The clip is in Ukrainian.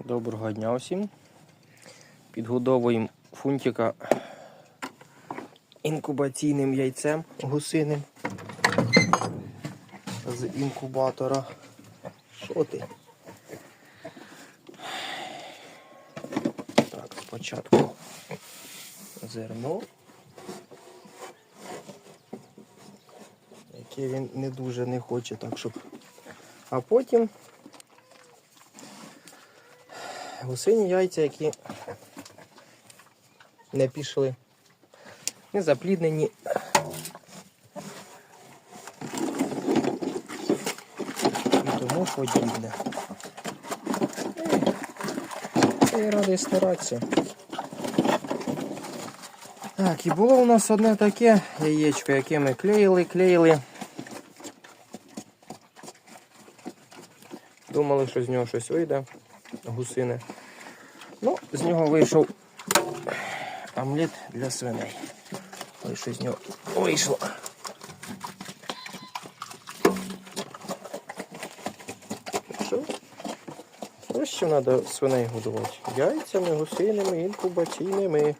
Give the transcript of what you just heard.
Доброго дня усім. Підгодовуємо фунтика інкубаційним яйцем гусиним з інкубатора. Що ти? Так, спочатку зерно, яке він не дуже не хоче, так щоб. А потім гусині яйця, які не пішли, не запліднені. І тому подібне. Я радий старатися. Так, і було у нас одне таке яєчко, яке ми клеїли, клеїли. Думали, що з нього щось вийде, гусине. Ну, з нього вийшов омлет для свиней. Ось що з нього вийшло. Що? Ось що треба свиней годувати. Яйцями, гусинами, інкубаційними.